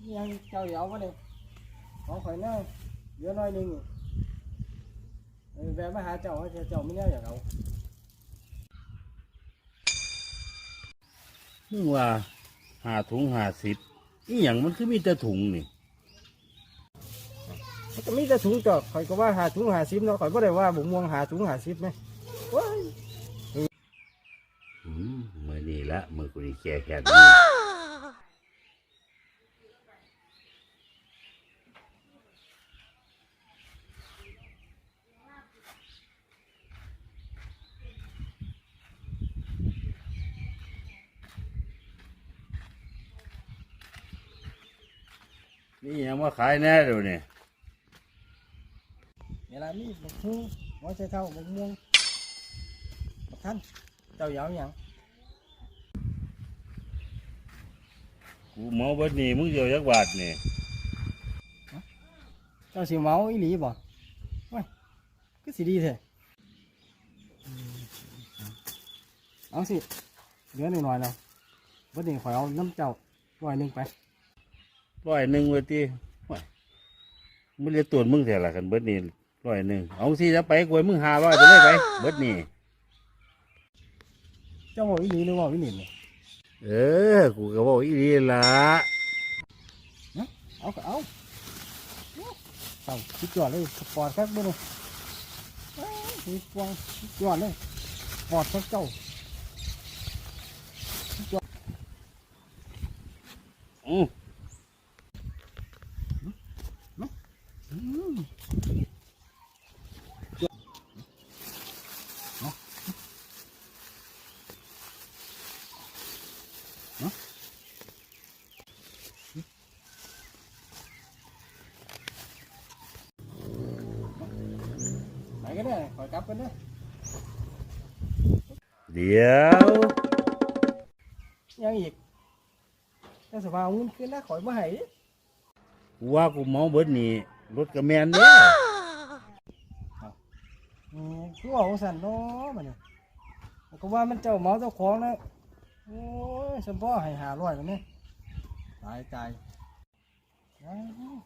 อ่านี่ยังเจ้าเหยามาเลยของข่อยน่าเดี๋ยวหน้อยหนึงเออแวะมาหาเจ้าว่าเจ้าไม่แน่อยากเอามึงว่าหาถุงหาสิบนี่อย่างมันคือมีแต่ถุงนี่ มันก็มีแต่ถุงจอกข่อยก็ว่าหาถุงหาซิปเนาะข่อยก็ได้ว่าบุกม่วงหาถุงหาซิปไหมว้ายอืมมือนี่ละมือกูนี่แก่แค่นี้ นี่ยังมาขายแน่เดี๋ยวนี้เวลามีบุกฮูหัวใจเท่าบุกม่วงบักท่านเจ้าเหยาหยังกูเมาเบิดนี่มึงเดียวยักบาทนี่เจ้าสิเมาอีหลีบ่ว้ายก็สิดีแท้อืมเอาสิเหลือหน่อยๆแล้ววันนี้ข่อยเอาน้ำเจ้าร้อยหนึ่งไป ร้อยหนึ่งเว้ยตีว้ายมึงเรียกตัวมึงเท่าไหร่กันเบิดนี่ร้อยหนึ่งเอาสิจะไปกวยมึงหาร้อยไปเลยไปเบิดนี่เจ้าบอกอีหลีหรือว่าอีหลีเนี่ยเออกูก็บอกอีดีละเอาก็เอาเอาคิดจอดเลยสปอร์ตครับบุ้งคิดวางคิดจอดเลยสปอร์ตครับเจ้าอืออืมเอาเอาไปกันเด้อขอยกลับกัน เดี๋ยวยังอีกเจ้าสภาเอาเงินคืนนะขอยมาให้ว่ากูเมาเบิดนี่ รถกระแมนเด้ออืมคือว่าของสันเนาะมันเนี่ยก็ว่ามันเจ้าเมาเจ้าของนะโอ้ยสมพ่อให้หาร้อยมันเนี่ยตายตายอ้าว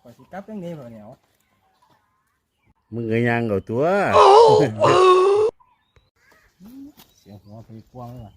ข่อยสิกลับยังไงบ่เนี่ยเอามึงก็ยังเอาตัว เสียงหัวไปกวางเลยว่ะ